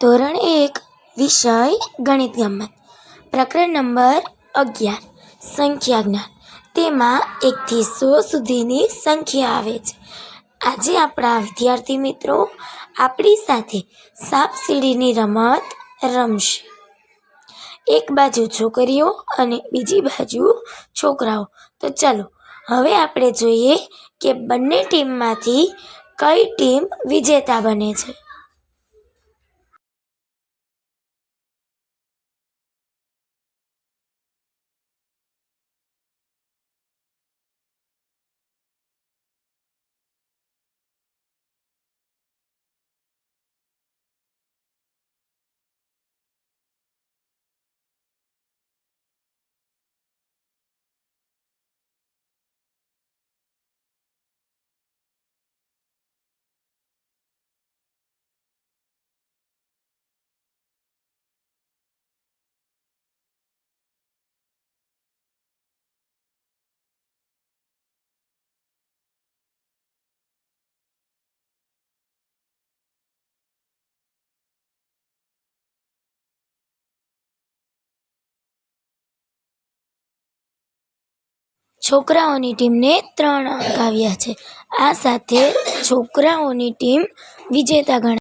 ધોરણ એક, વિષય ગણિત ગમત. પ્રકરણ નંબર અગિયાર, સંખ્યા જ્ઞાન. તેમાં એકથી સો સુધીની સંખ્યા આવે છે. આજે આપણા વિદ્યાર્થી મિત્રો આપણી સાથે સાપ સીડીની રમત રમશે. એક બાજુ છોકરીઓ અને બીજી બાજુ છોકરાઓ. તો ચાલો, હવે આપણે જોઈએ કે બંને ટીમમાંથી કઈ ટીમ વિજેતા બને છે. છોકરાઓની ટીમને ત્રણ અંક આવ્યા છે. આ સાથે છોકરાઓની ટીમ વિજેતા ગણાય